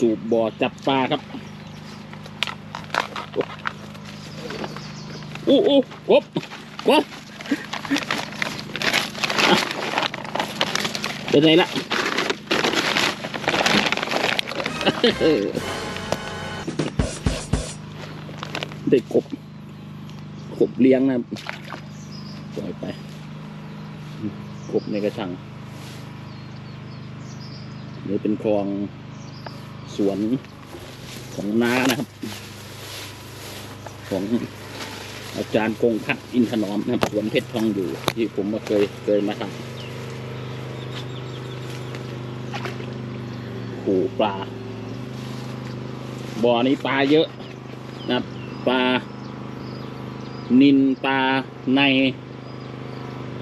สูบบ่อจับปลาครับอู้อู้กบกบอะเป็นไงละได้กบกบเลี้ยงนะปล่อยไปกบในกระชังนี่เป็นคลอง วนของน้านะครับ ของอาจารย์กงพัฒน์อินทนอมนะครับสวนเพชรทองอยู่ ที่ผมก็เคยเคยมาทำปูปลาบ่อนี้ปลาเยอะนะครับปลา นินปลาใน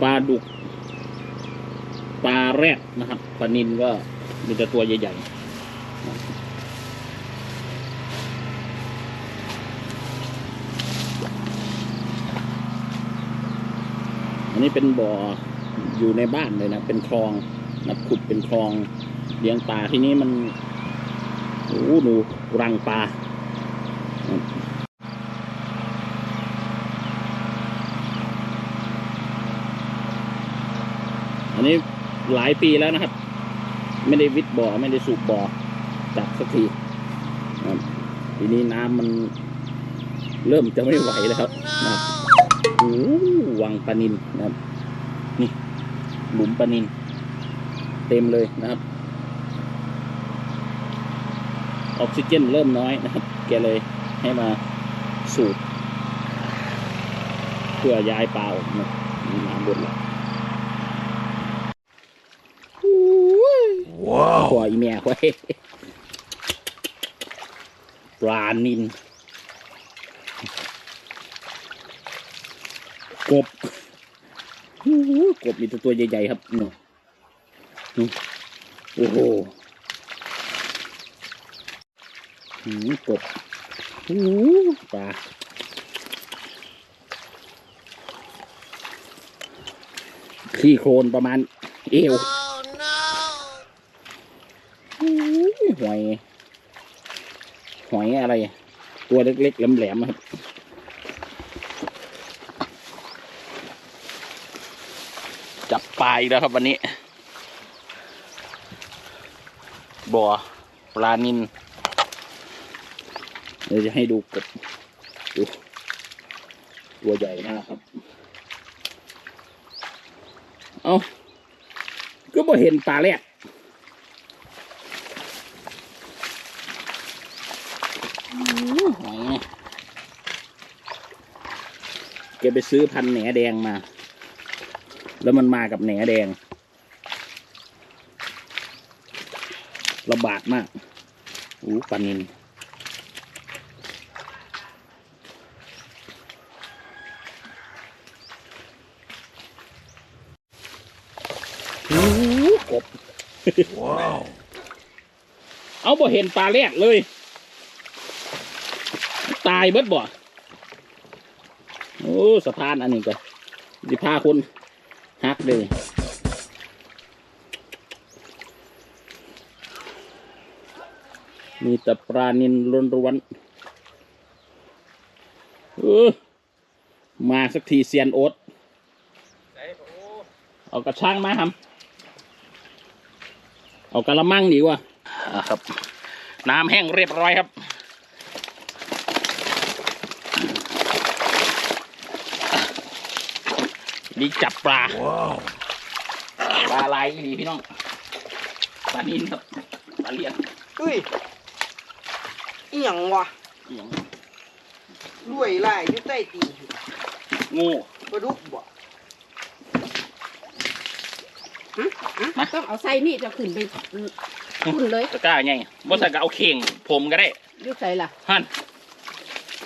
ปลาดุกปลาแรดนะครับปลานินก็มีแต่ตัวใหญ่ๆ นี้เป็นบ่ออยู่ในบ้านเลยนะ เป็นคลองนะขุดเป็นคลองเลี้ยงปลาที่นี้มันโอ้โหดูรังปลาอันนี้หลายปีแล้วนะครับ ไม่ได้วิดบ่อไม่ได้สูบบ่อจับสักทีทีนี้น้ำมันเริ่มจะไม่ไหวแล้วครับนะครับโอ้ วังปลานินนะครับ นี่ หลุมปลานิน เต็มเลยนะครับ ออกซิเจนเริ่มน้อยนะครับ แกเลยให้มาสูบเพื่อย้ายปลาออกนะน้ำบนแล้วว้าวปล่อยแม่ไว้ปลานิน กบอู้หูกบมีแต่ตัวใหญ่ๆครับนี่นี่โอ้โหหืมกบหูปลาขี้โคลนประมาณ เอวหอย หอยอะไร ตัวเล็กๆแหลมๆครับ จับปลาอีกแล้วครับวันนี้บ่อปลานินเดี๋ยวจะให้ดูกบดูตัวใหญ่นะครับ เอาก็บ่เห็นปลาแรกแกไปซื้อพันแหนแดงมา แล้วมันมากับแหนแดง ระบาดมากอู้ปลานินอู้กบว้าว เอาบ่เห็นปลาแรกเลย ตายเบิดบ่ โอ้สะพานอันนี้ก็สิพาคนหัก เลย มีแต่ปลานินล้วนเออมาสักทีเซียนโอ๊ตเอากระช่างมาครับ เอากระมังดีกว่าครับ น้ำแห้งเรียบร้อยครับ นี่จับปลาว้าวปลาลายดีพี่น้องปลานินครับปลาเลียนเฮ้ยอีหยังวะอหย่างรวยไล่อยู่ใต้ตีนงูปลาดุกบ่ต้องเอาไส้นี่จะขึ้นไปขึ้นเลยตะกร้าไงบ่ใส่ก็เอาเข่งผมก็ได้อยุ่ใส่ล่ะฮัน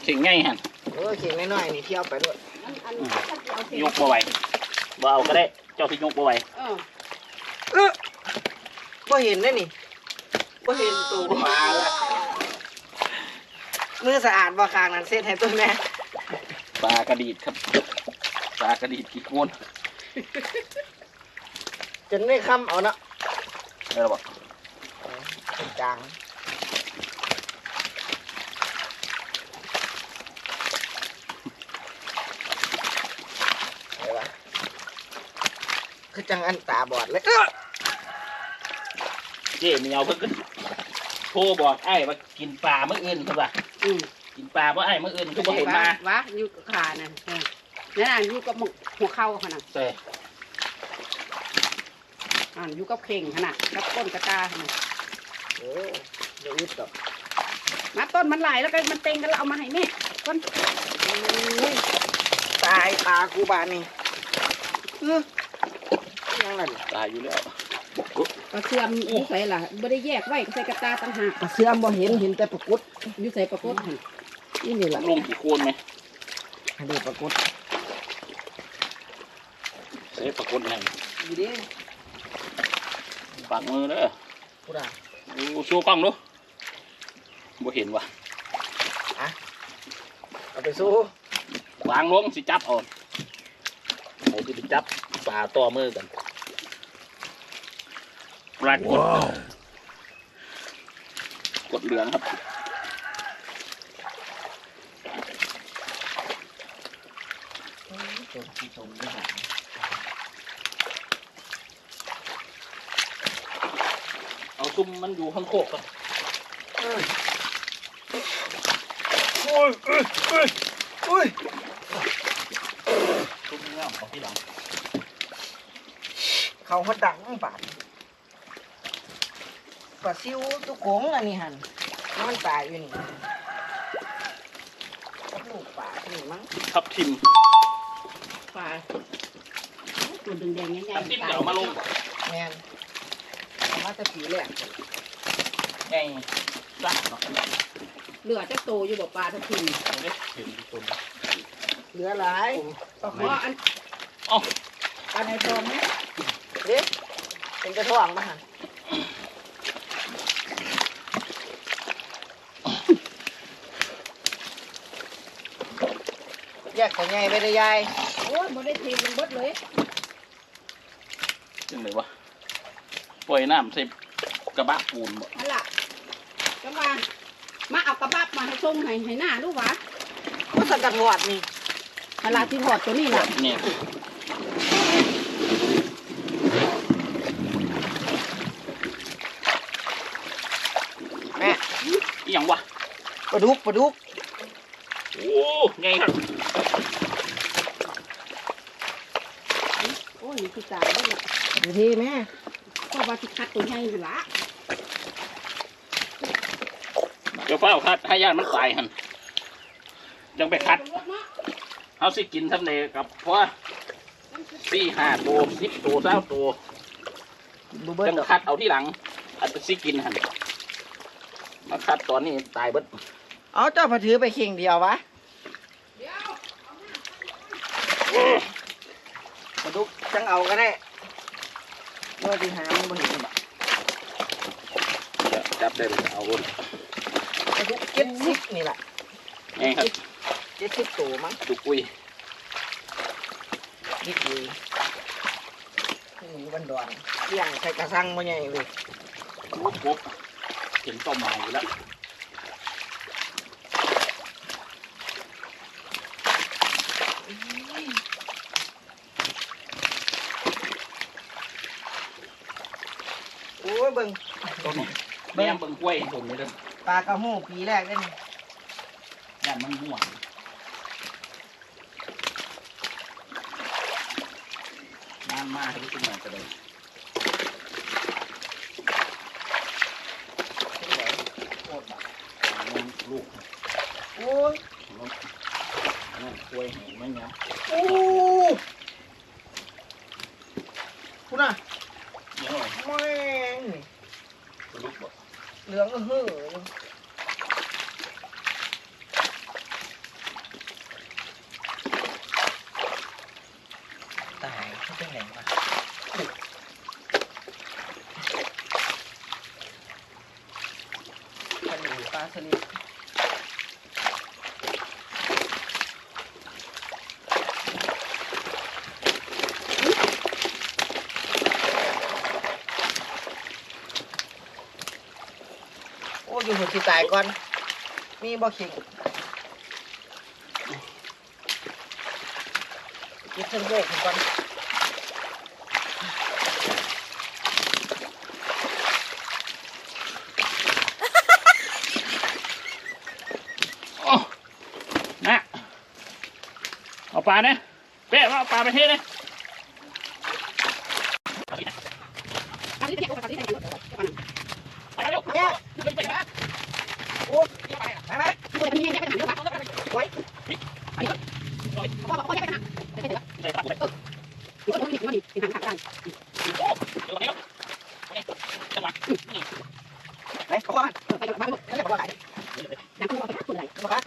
เข่งไงฮันเออเข่งน้อยๆนี่เที่ยวไปด้วยอันอันนี้ถ้าเอาเสร็จยกบ่ไหว บ่เอาก็ได้ เจ้าที่ยกบ่ไหวเออเออบ่เห็นได้นี่บ่เห็นตัวมาละมือสะอาดบ่คางนั้นเส้นให้ตัวแม่ปลากระดีดครับ ปลากระดีดกี่โคนจนไม่ค้ำเอาเนาะได้แล้วบ่จาง ไหนวะ คือจังอันตาบอดเลยเอ้อเจ๊มีเอาเพิ่งขึ้นโทรบอกไอ้ว่ากินปลาเมื่ออื่นใช่ป่ะอืมกินปลาเมื่อไอ้เมื่ออื่นคือบ่เห็นวะมาวะอยู่กับขาน่ะเออนั่นน่ะอยู่กับหมกหัวเข่าขนาดแต่อ่านอยู่กับเข่งขนาดกับก้นกระตาขนาดโอ้เดี๋ยวอึดดอกมาต้นมันหลายแล้วก็มันเต็งกันแล้วเอามาให้แม่ก้นอุ้ยตายตากูบานนี่เออ ยังไงตายอยู่แล้วกระเสื่อมอยู่ใส่ล่ะไม่ได้แยกไว้ใส่กระตาต่างหากปลาเสื่อมบ่เห็นเห็นแต่ปลากุดอยู่ใส่ประกดหั่นนี่นี่แหละลงกี่โคนไหมให้ดูปลากุดเซ่ปรากฏไงดีดิปากมือเด้อกูด่าดูโชว์กล้องดูบ่เห็นว่ะเอาไปสู้วางลงสิจับเอาเอาสิไปจับ ปลาต่อมือกันปรากฏกดเหลืองครับตัวที่ชมด้วยกันเอาซุ่มมันอยู่ข้างโคกครับโอ้ยโอ้ยโอ้ยซุ่มเงี้ยเอาที่หลัง เขาหัดดังบาดปลาซิวตุกงอันนี้หันมันตายอยู่นี่ลูกปลานี่มั้งทับทิมปลาตัวแดงๆใหญ่ทับทิมๆจะเอามาลงแมนเอามาแต่ปีแรกไงจ้าเนาะเหลือจะโตอยู่บ่ปลาทับทิมเอาดิเห็นคนเหลือหลายปลาเพคุดราะอันเอ้าปลาในทองไหม เด็กเป็นกระท่องมาหันแยกของไงไปได้ยายโอ้ยบ่ได้เทลงเบิดเลยจังเลยวะปล่อยน้ำใส่กระบะปูนบ่นั่นล่ะก็มามาเอากระบะมาให้ส่งให้ให้หน้าดูหวะก็สกัดหวดนี่เวลาที่หอดตัวนี้ล่ะเนี่ย แม่ อีหยังวะ ป ลาดุกปลาดุกโอ้ไงครับโอ้ยนี่คือจ่ายได้ละดูทีแม่เพราะว่าที่คัดตัวใหญ่อยู่ละเดี๋ยวเฝ้าคัดให้ย่านมันตายหันยังไปคัดเขาสิกินทำเนกับเพราะว่าสี่ห้าตัวสิบตัวเก้าตัวบูเบิ้ลจังคัดเอาที่หลังอันเป็นสิกินหันมาคัดตอนนี้ตายเบิด เอาเจ้าผาถือไปเข่งเดียววะเดี๋ยวปลาดุกจังเอาก็ได้เมื่อที่หามันบ่เห็นบ่จับได้เลยเอาคนปลาดุกเจ็ดสิบนี่แหละไงครับเจ็ดสิบตัวมั้งจุกอุยนิดเลยหนีบันดอนเลี้ยงใส่กระสังมาใหญ่เลยปุ๊บปุ๊บเห็นต้มมาอยู่แล้ว โอ้ยเบิ่ง ต้นนี้แม่เบิ่งกล้วยต้นนี้เด้อปลากระหูปีแรกได้นี่ย่านมันห่วงน้ำมาให้ทุกคนจะได้โคตรแบบลูกโอ้ยนั่นกล้วยแห้งมันยับโอ้คุณน่ะเดี๋ยวหน่อยแม่งลูกบ่ เหลืองก็หือตายเขาเป็นไงวะปลาหนูปลาสลิดโอยู่หิมันสิตายก่อน มีบ่ขิงกินเส้นโยกผมก่อนโอ้นะเอาปลาเนี่ยเป๊ะว่าเอาปลาไปเทเลย อันนี้เก็บเอาไปที่ไหนอยู่ก่อน ไปเร็ว เนี่ย ไปไปไป โอ้ไปไหม ดูอันนี้แยกกันหาเดี๋ยวมา ไว้ พ่อพ่อแยกกันหาไปเถอะ ใส่ปลาไป อยู่ตรงนี้มันดีเป็นทางขาดกัน โอ้เดี๋ยวไปเร็วจังหวะ ไปขอมา ไปบ้าน แล้วจะบอกว่าไหน ดังคู่เอาไปคนไหน บอกว่า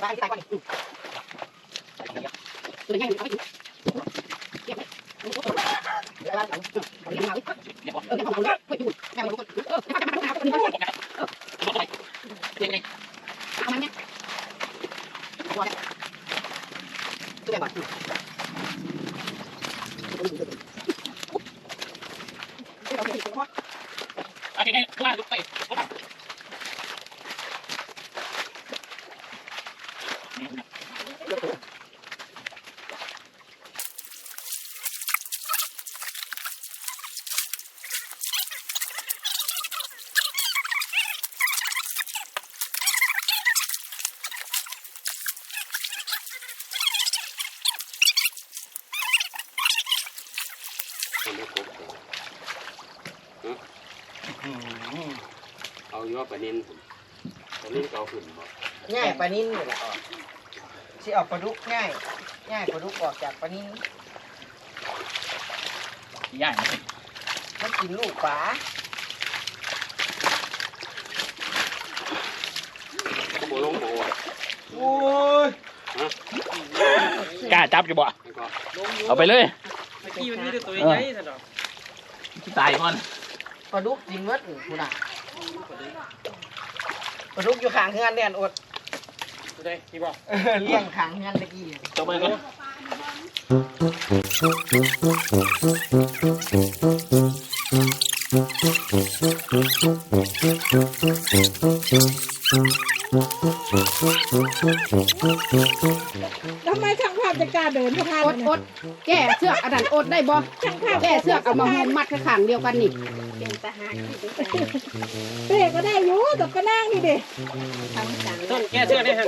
ไปที่ตายก่อน ตัวใหญ่เอาไปเก็บไป เดี๋ยวบ้านหลัง เอาเลี้ยงมาเอ เดี๋ยวบอก อเดี๋ยวเอาเลยไปดูแม่มาดูคนเออจะมาจะมาจะมาคนนี้ บอกไปยังไง เอามันเนี่ย ตัวเนี่ยตัวแบบ โอเคไงว่าลุกไป เอาอยู่ว่าปลานินปลานินเกาขึ้นบ่ ง่าย ปลานิ่นนี่แหละออกสิออกปลาดุกง่าย ง่ายปลาดุกออกจากปลานิ่นย่างมันกินลูกปลาก็บ่ลงบ่อะโอ้ยกล้าจับจะบ่แล้วก็เอาไปเลยเมื่อกี้มันมีแต่ตัวใหญ่ๆซะดอกตายก่อนปลาดุกกินเมื่อคุณอะปลาดุกอยู่ข้างเฮือนเนี่ยอดตัว ใดที่บอกเออเลี้ยงข้างเฮือนตะกี้ตัวไปก่อนทำไมช่างภาพจะกล้าเดินพระธาตุอดอดแก้เสือกอันนั้นอดได้บ่แก้เสือกเอามาห่มมัดข้างเดียวกันนี่เป้ก็ได้อยู่แต่ก็นั่งนี่ดิ ต้นแก้เสื้อได้ฮะ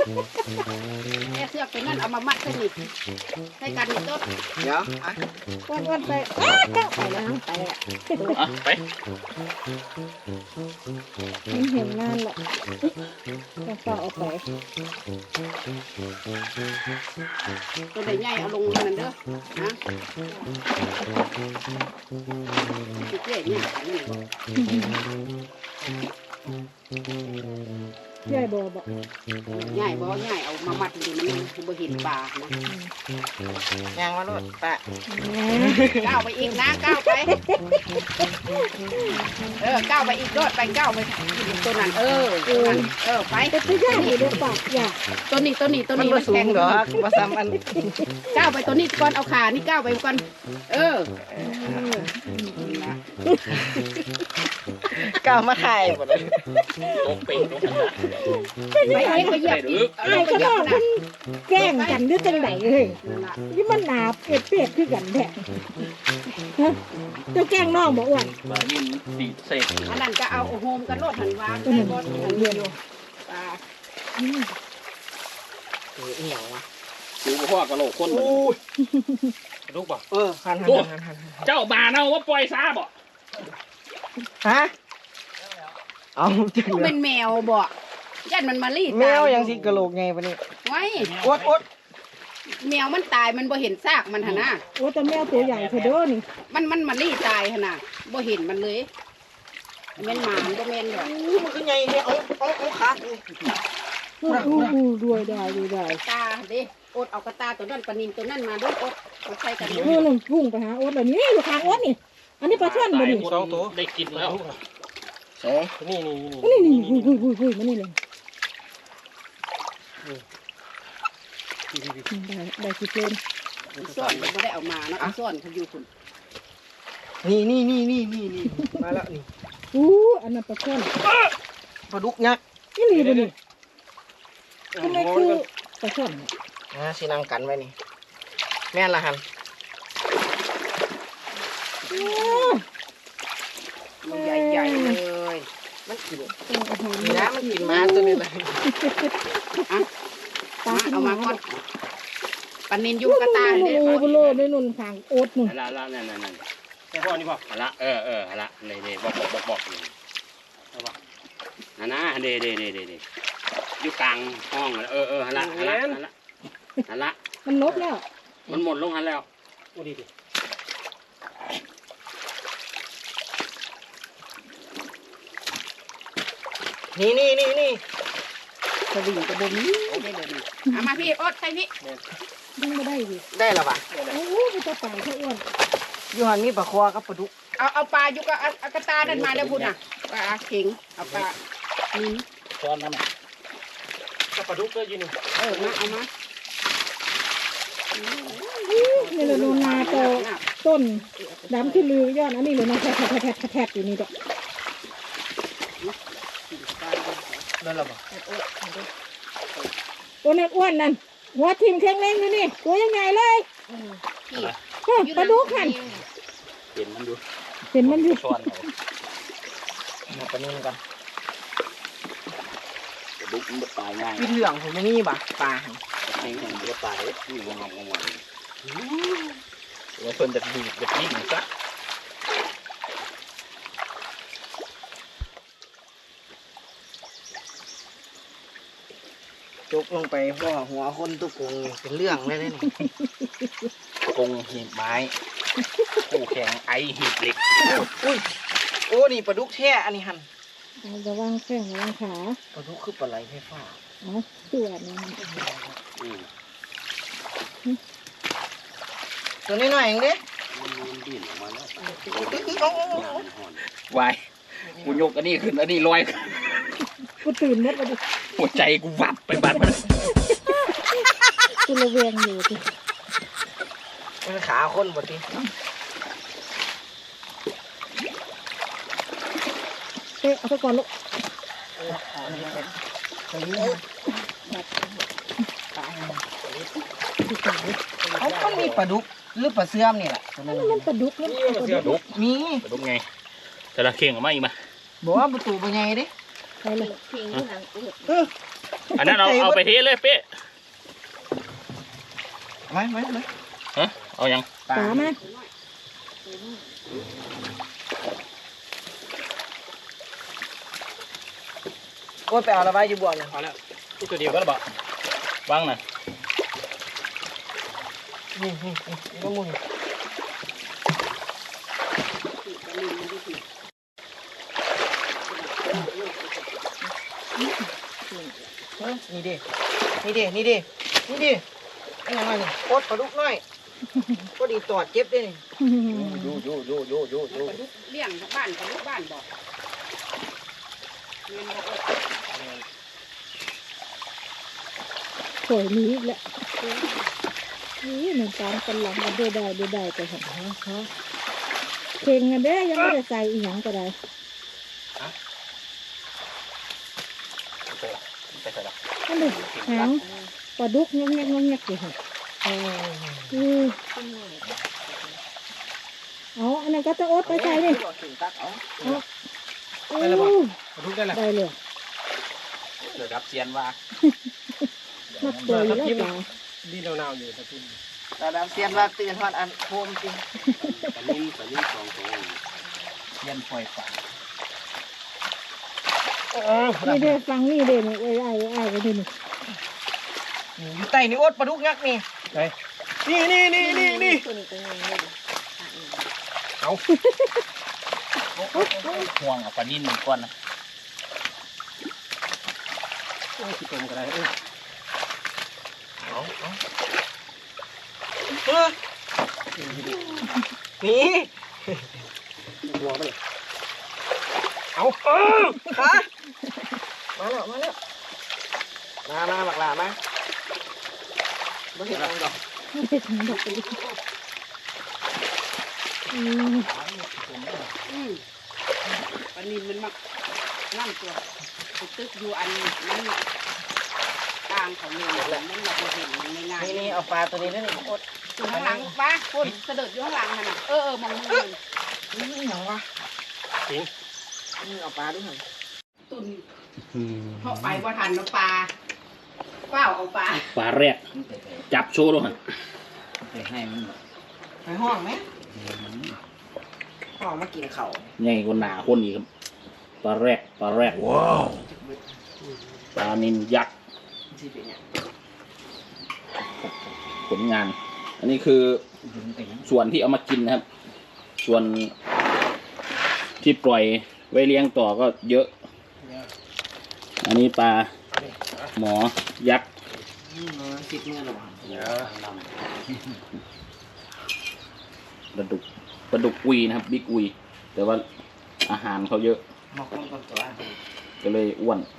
แก้เสือกตัวนั้นเอามามัดใส่นี่ใส่กันนี่ต้นเดี๋ยวอะวันวันไปอ้าก็ไปแล้วไปอะอะไปมันเห็นงานแหละก็ฝ่าออกไปตัวใหญ่เอาลงนั่นเด้อนะเจ๊เนี่ย ใหญ่บ่บอกง่ายบ่ง่ายเอามามัดดูมันคือบ่เห็นปลานะยางมาโลดปะก้าวไปอีกนะก้าวไป เออก้าวไปอีกโดดไปก้าวไปกินตัวนั้นเออตัวนั้นเออไปแต่ตัวใหญ่อยู่ด้วยปากใหญ่ตัวนี้ตัวนี้ตัวมันนี้บ่มันสูแข็งงดอกบ่ซ้ำอันก้าวไปตัวนี้ก่อนเอาขานี่ก้าวไปก่อนเออ ก้าวมาถ่ายหมดเลยตกเป็ดตกหันนะไปเองไปเหยียบอีกเอาไอ้ลงไปก็เหยียน้อบงนะมันแกล้งกันด้วยจังไหนเลยนี่มันหนาเป็ดเป็ดคือกันแท้ฮะเจ้าแกล้งน้องบอกว่าปลานิ่มสีเสกอันนั้นก็เอาโฮมกันโลดหันวางใส่บนหันเดียวปลาเออเหี่ยวอะดูพ่อกระโหลกคนโอ้ยกระดูกบ่ะเออหันหันหันหันหันเจ้าบาเน่าว่าปล่อยซาบ่ฮะ เอาจังเลเป็ยนแมวบ่ยันมันมาลีดแมวยังสิกระโหลกไงปะนี่ไว้อดอดแมวมันตายมันบ่เห็นซากมันหนนะโอ้แต่แมวตัวใหญ่เธอเด้อนี่มันมันมาลีตายหนนะบ่เห็นมันเลยแม่นหมาบ่แม่นดอกอู้มันคือไงเนี่ยเอาเอาเอาขาดิอู้อู้อู้ด้วยได้ด้วยได้ตาเด้อดเอากระตาตัวนั้นปลานินตัวนั้นมาด้วยอดเอาใส่กันเออลงพุ่งไปหาโอ๊ตแบบนี้อยู่ข้างโอ๊ตนี่ อันนี้ปลาช่อนบ่นี่สองตัวได้กินแล้ว เอ๊ะนี่นี่นี่นี่นี่หุยหุยหุยหุยมานี่เลยได้ได้กี่เพลนซ่อนมันบ่ได้เอามาเนาะเอาซ่อนเขาอยู่คุณนี่นี่นี่นี่นี่นี่มาแล้วนี่อู้อันนั้นปลาช่อนปลาดุกยักษ์นี่ลีบ่นี่เอาทำไมหัวคืมันอก่อนปลาช่อนนะสินังกันไว้นี่แม่นละหัน อ้า มันใหญ่ๆเลยมั นกินเอาอาหารนี่นะมันกินหมาตัวนี้เลยปลามากินเอาหมามาก่อนปลานินยุงกระตาโอ้เด้โหบุโลในนุ่นขางโอ๊ตนุ่นละละนั่นนั่นนั่นแต่พ่อนี่บ่ละเออเออละนี่นี่บอกบอกบอกบอกนั่นนะเด้เด้เด้เด้เด้อยู่กลางห้องเออเออละละละละมันลบแล้ว มันหมดลงหันแล้วโอ้ดีดิ นี่นี่นี่นี่สวีกับบนี้เอามาพี่โอ๊ตใส่นี่ยังไม่ได้ดิได้และปะโอ้โหมันจะตายเขาอ้วนอยู่หันมีปลาคอกับปลาดุกเอาเอาปลายุกเอาเอากระตานั่นมาแล้วพุ่นน่ะปลาเข็งเอาปลานินช้อนนั่นน่ะกับปลาดุกก็อยู่นี่เออมาเอามานี่เลยโนนาโตต้นดำขึ้นลือยอดอันนี้เลยนะแทะแทะแทะแทะแทะอยู่นี่ดอก ได้และปะตัวนั้นอ้วนนั่นหัวทิ่มแข็งแรงอยู่นี่ตัวยังไงเลยพี่เฮ้ยปลาดุกหันเห็นมันอยู่เห็นมันอยู่ช้อนเอามาปลานิ่มกันกระดุกมันบ่ตายง่ายพี่เหลืองผมไม่มีปะปลาหั่นแข็งแข็งมันก็ตายนี่วงงงงแล้วเพิ่นจะดีดจะดิ้นซะ กลงไปเพราะว่าหัวคนตุกกงนี่เป็นเรื่องเลยนี่กงหีบไม้คู่แข็งไอหีบเหล็กอุ้ยโอ้นี่ปลาดุกแช่อันนี้หันเอาระวังแข้งระวังขาปลาดุกคือปลาไหลไฟฟ้าเอาตัวนี่ตัวนี้หน่อยเองเด้มันดิ้นออกมาแล้วเอาเอาเอาเอาวายกูยกอันนี้ขึ้นอันนี้ลอยขึ้นกูตื่นหมดเลยดิ หัวใจกูวับไปบัดมันกูระแวงอยู่ดิมันขาคนปกติเอ๊ะเอาไปก่อนลูกเขามันมีปลาดุกหรือปลาเสื่อมนี่แหละตัวนั่นั้นนมันปลาดุกแล้วนี่มันเสียดุกมีกระดุกไงแต่ละเข่งออกมาอีกมาบอกว่าประตูเป็นไงดิไปเลยเออ อันนั้นเอาเอาไปเทเลยเป๊ะไว้ไว้ไว้ฮะเอายังปลาป๋ามาโอ้ยไปเอาระบายอยู่บ่อนี่พอแล้วตัวเดียวก็ระบะวางน่ะนี่นี่นี่นี่ก็มุนเฮ้ย นี่ดินี่ดินี่ดินี่ดินี่ยังไงนี่โคตรปลาดุกน้อยก็ดีตอดเจ็บด้วยนี่ยูยูยูยูยูยูปลาดุกเลี้ยงบ้านปลาดุกบ้านบอกแม่นบ่โอ๊ตสวยนี้อีกแล้วนี่หนึ่งตามกันหลังกันด้วยได้ด้วยได้ไปเห็นไหมคะเข่งกันเด้ยังไม่ได้ใส่อีหยังก็ได้ ไปใส่ ละนั่นเลยหางปลาดุกงงแงกงงแงกอยู่ค่ะอือเอาอันนั้นก็จะโอ๊ตไปใส่เลยโอ้ปลาดุกได้แล้วได้เลยเดี๋ยวรับเซียนว่านักตัวอยู่แล้วจ้าดีหนาวๆอยู่ตะกินตาดำเสียนว่าตื่นฮอดอันโคมจริงตอนนี้ตอนนี้สองสองเซียนปล่อยฝัง เออนี่เด้ฟังนี่เด้นี่ไอ้ไอ้ไอ้ไอ้นี่นี่อยู่ใต้นี่โอ๊ตปลาดุกยักษ์นี่ไปนี่นี่นี่นี่นี่เอาห่วงเอาปลานิ่นหนึ่งก้อนนะโอ้ยขี้ตมก็ได้เออเอาเอาเออนี่หัวมันเลยเอาเออขา มาแล้วมาแล้วมามาบักหลามาไม่เห็นอะไรหรอกไม่ใช่ถึงดอกเลยอืมอืมปลานินมันมักนั่นตัวไปตึกอยู่อันนั้นกลางเขาเลยมันแบบเห็นมันง่ายนี่นี่เอาปลาตัวนี้ด้วยนี่โคตรอยู่ข้างหลังป้าคนเสด็จอยู่ข้างหลังน่ะนะเออเออมองมือนี่หยังวะจริงนี่เอาปลาด้วยหั่นตุน เพราะไปว่าทันน้ำปลาเฝ้าเอาปลาปลาแรก จับโชว์ด้วยฮะไปห้องไหมห้องมากินเขาวใหญ่กว่าหนาคนอีกครับปลาแรกปลาแรกว้าวปลานินยักษ์ที่เป็นเนี่ยผลงาน อันนี้คือส่วนที่เอามากินนะครับ ส่วนที่ปล่อยไว้เลี้ยงต่อก็เยอะ อันนี้ปลาหมอยักษ์อืมมันสิบเมื่อหรอปลาดุกปลาดุกอุยนะครับบิ๊กอุยแต่ว่าอาหารเขาเยอะมาคนก่อนตัวก็เลยอ้วนโอเค